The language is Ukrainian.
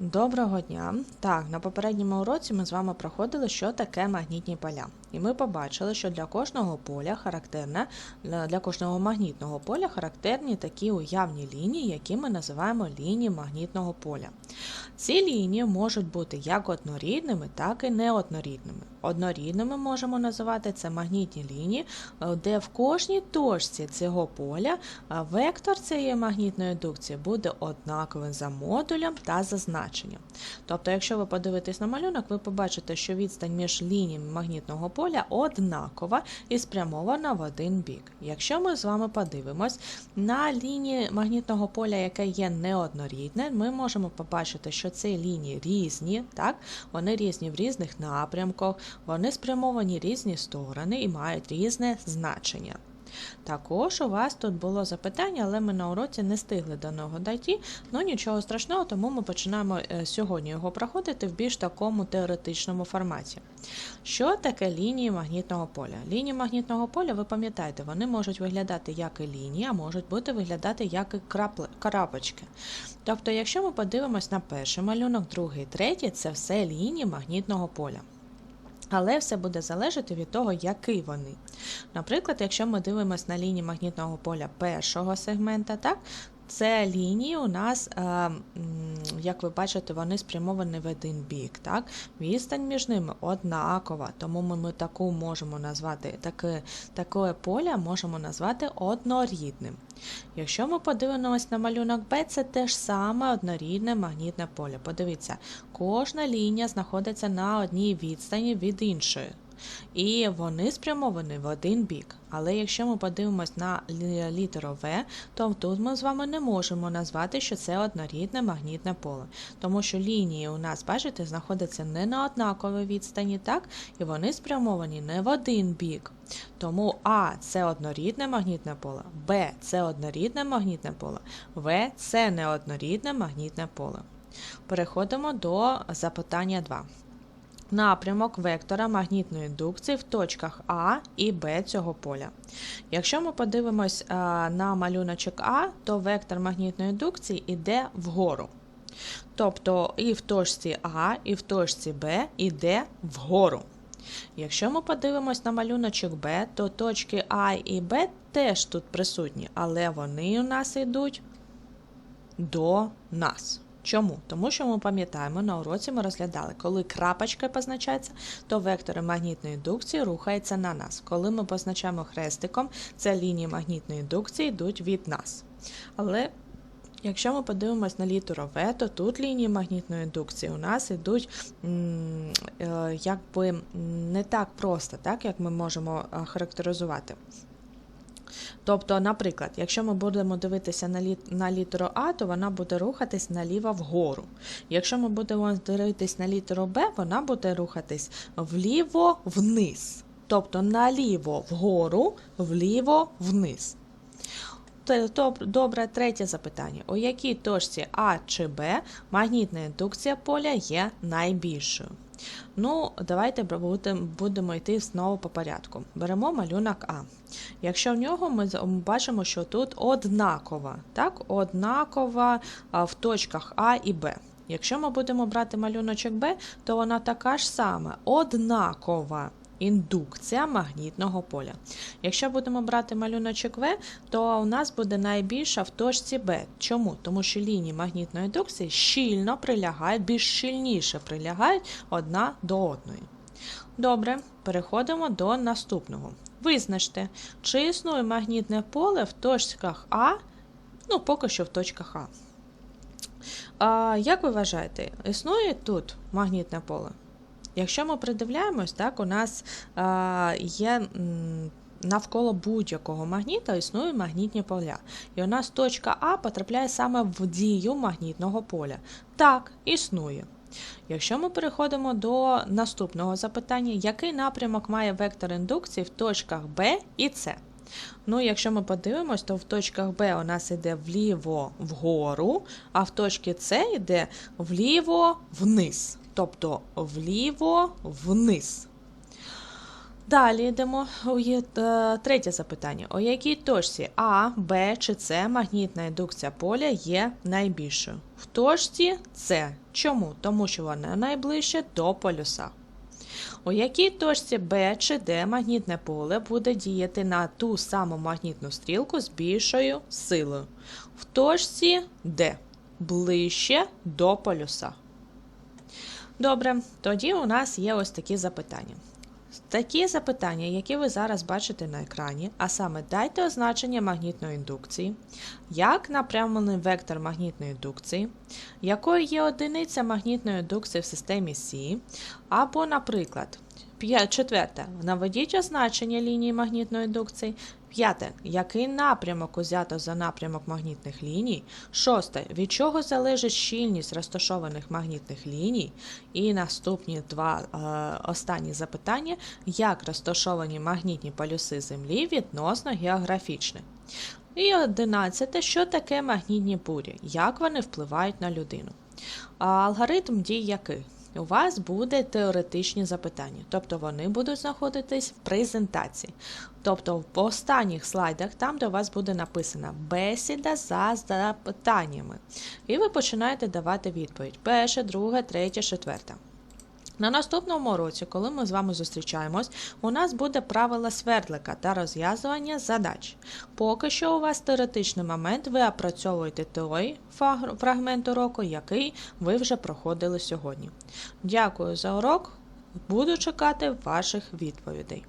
Доброго дня! Так, на попередньому уроці ми з вами проходили, що таке магнітні поля. І ми побачили, що для кожного поля характерне, для кожного магнітного поля характерні такі уявні лінії, які ми називаємо лінії магнітного поля. Ці лінії можуть бути як однорідними, так і неоднорідними. Однорідними можемо називати це магнітні лінії, де в кожній точці цього поля вектор цієї магнітної індукції буде однаковим за модулем та за значенням. Тобто, якщо ви подивитесь на малюнок, ви побачите, що відстань між лініями магнітного поля однакова і спрямована в один бік. Якщо ми з вами подивимось на лінії магнітного поля, яке є неоднорідне, ми можемо побачити, що ці лінії різні, так? вони різні в різних напрямках, вони спрямовані різні сторони і мають різне значення. Також у вас тут було запитання, але ми на уроці не встигли до нього дійти. Ну нічого страшного, тому ми починаємо е, сьогодні його проходити в більш такому теоретичному форматі. Що таке лінії магнітного поля? Лінії магнітного поля, ви пам'ятаєте, вони можуть виглядати як і лінії, а можуть бути виглядати як і крапочки. Тобто, якщо ми подивимось на перший малюнок, другий, третій, це все лінії магнітного поля. Але все буде залежати від того, який вони. Наприклад, якщо ми дивимося на лінії магнітного поля першого сегмента, так, це лінії у нас, е, як ви бачите, вони спрямовані в один бік. Так? Відстань між ними однакова, тому ми, таку можемо назвати, таке, таке поле можемо назвати однорідним. Якщо ми подивимося на малюнок Б, це те ж саме однорідне магнітне поле. Подивіться, кожна лінія знаходиться на одній відстані від іншої. І вони спрямовані в один бік. Але якщо ми подивимось на літеру В, то тут ми з вами не можемо назвати, що це однорідне магнітне поле. Тому що лінії у нас, бачите, знаходяться не на однаковій відстані, так? І вони спрямовані не в один бік. Тому А це однорідне магнітне поле, Б це однорідне магнітне поле, В це неоднорідне магнітне поле. Переходимо до запитання 2 напрямок вектора магнітної індукції в точках А і Б цього поля. Якщо ми подивимось на малюночок А, то вектор магнітної індукції йде вгору. Тобто і в точці А, і в точці Б йде вгору. Якщо ми подивимось на малюночок Б, то точки А і Б теж тут присутні, але вони у нас йдуть до нас. Чому? Тому що ми пам'ятаємо, на уроці ми розглядали, коли крапочка позначається, то вектори магнітної індукції рухаються на нас. Коли ми позначаємо хрестиком, це лінії магнітної індукції йдуть від нас. Але Якщо ми подивимось на літеру В, то тут лінії магнітної індукції у нас йдуть е, якби не так просто, так, як ми можемо е, характеризувати. Тобто, наприклад, якщо ми будемо дивитися на літ, на літеру А, то вона буде рухатись наліво вгору. Якщо ми будемо дивитись на літеру Б, вона буде рухатись вліво вниз. Тобто наліво вгору, вліво вниз. Добре, третє запитання. У якій точці А чи Б магнітна індукція поля є найбільшою? Ну, давайте будемо йти знову по порядку. Беремо малюнок А. Якщо в нього ми бачимо, що тут однакова, так, однакова в точках А і Б. Якщо ми будемо брати малюночок Б, то вона така ж сама, однакова індукція магнітного поля. Якщо будемо брати малюночок В, то у нас буде найбільша в точці Б. Чому? Тому що лінії магнітної індукції щільно прилягають, більш щільніше прилягають одна до одної. Добре, переходимо до наступного. Визначте, чи існує магнітне поле в точках А, ну, поки що в точках А. А Як ви вважаєте, існує тут магнітне поле? Якщо ми придивляємось, так, у нас а, є. Навколо будь-якого магніта існують магнітні поля. І у нас точка А потрапляє саме в дію магнітного поля. Так, існує. Якщо ми переходимо до наступного запитання, який напрямок має вектор індукції в точках Б і С? Ну, Якщо ми подивимось, то в точках Б у нас йде вліво вгору, а в точці С йде вліво вниз тобто вліво вниз. Далі йдемо є- е, третє запитання. У якій точці А, Б чи С магнітна індукція поля є найбільшою? В точці С. Чому? Тому що вона найближче до полюса. У якій точці Б чи Д магнітне поле буде діяти на ту саму магнітну стрілку з більшою силою? В точці Д. Ближче до полюса. Добре, тоді у нас є ось такі запитання. Такі запитання, які ви зараз бачите на екрані, а саме дайте означення магнітної індукції, як напрямлений вектор магнітної індукції, якою є одиниця магнітної індукції в системі Сі, або, наприклад, четверте, наведіть означення лінії магнітної індукції. П'яте. Який напрямок узято за напрямок магнітних ліній? Шосте. Від чого залежить щільність розташованих магнітних ліній? І наступні два е, останні запитання: як розташовані магнітні полюси Землі відносно географічних? І одинадцяте. Що таке магнітні бурі? Як вони впливають на людину? Алгоритм дій який? У вас буде теоретичні запитання, тобто вони будуть знаходитись в презентації. Тобто в останніх слайдах, там, де у вас буде написано бесіда за запитаннями. І ви починаєте давати відповідь: перше, друге, третє, четверте. На наступному уроці, коли ми з вами зустрічаємось, у нас буде правила свердлика та розв'язування задач. Поки що у вас теоретичний момент, ви опрацьовуєте той фрагмент уроку, який ви вже проходили сьогодні. Дякую за урок. Буду чекати ваших відповідей.